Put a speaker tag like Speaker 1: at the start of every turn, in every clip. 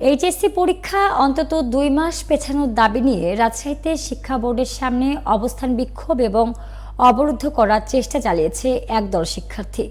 Speaker 1: HSC পরীক্ষা অন্তত দুই মাস পেছানোর দাবি নিয়ে রাজশাহীতে শিক্ষা বোর্ডের সামনে অবস্থান বিক্ষোভ এবং অবরুদ্ধ করার চেষ্টা চালিয়েছে একদল শিক্ষার্থী।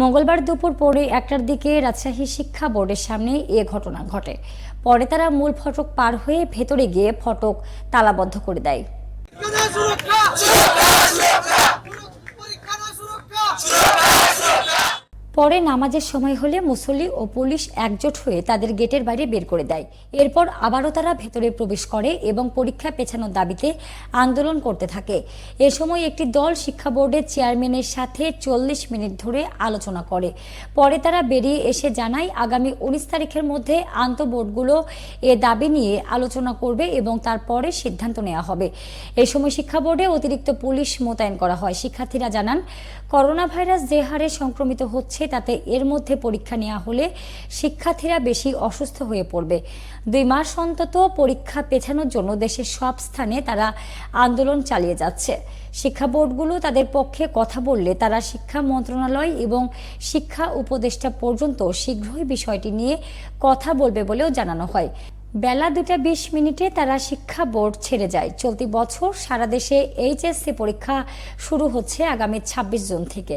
Speaker 1: মঙ্গলবার দুপুর পরে একটার দিকে রাজশাহী শিক্ষা বোর্ডের সামনে এ ঘটনা ঘটে। পরে তারা মূল ফটক পার হয়ে ভেতরে গিয়ে ফটক তালাবদ্ধ করে দেয়। পরে নামাজের সময় হলে মুসল্লি ও পুলিশ একজোট হয়ে তাদের গেটের বাইরে বের করে দেয়। এরপর আবারও তারা ভেতরে প্রবেশ করে এবং পরীক্ষা পেছানোর দাবিতে আন্দোলন করতে থাকে। এ সময় একটি দল শিক্ষা বোর্ডের চেয়ারম্যানের সাথে চল্লিশ মিনিট ধরে আলোচনা করে। পরে তারা বেরিয়ে এসে জানায়, আগামী উনিশ তারিখের মধ্যে আন্তঃবোর্ডগুলো এ দাবি নিয়ে আলোচনা করবে এবং তারপরে সিদ্ধান্ত নেওয়া হবে। এ সময় শিক্ষা বোর্ডে অতিরিক্ত পুলিশ মোতায়েন করা হয়। শিক্ষার্থীরা জানান করোনা ভাইরাস যে হারে সংক্রমিত হচ্ছে তাতে এর মধ্যে পরীক্ষা নেওয়া হলে শিক্ষার্থীরা বেশি অসুস্থ হয়ে পড়বে। দুই মাস অন্তত পরীক্ষা পেছানোর জন্য দেশের সব স্থানে তারা আন্দোলন চালিয়ে যাচ্ছে। শিক্ষা বোর্ডগুলো তাদের পক্ষে কথা বললে তারা শিক্ষা মন্ত্রণালয় এবং শিক্ষা উপদেষ্টা পর্যন্ত শীঘ্রই বিষয়টি নিয়ে কথা বলবে বলেও জানানো হয়। বেলা দুটা বিশ মিনিটে তারা শিক্ষা বোর্ড ছেড়ে যায়। চলতি বছর সারা দেশে এইচএসসি পরীক্ষা শুরু হচ্ছে আগামী ছাব্বিশ জুন থেকে।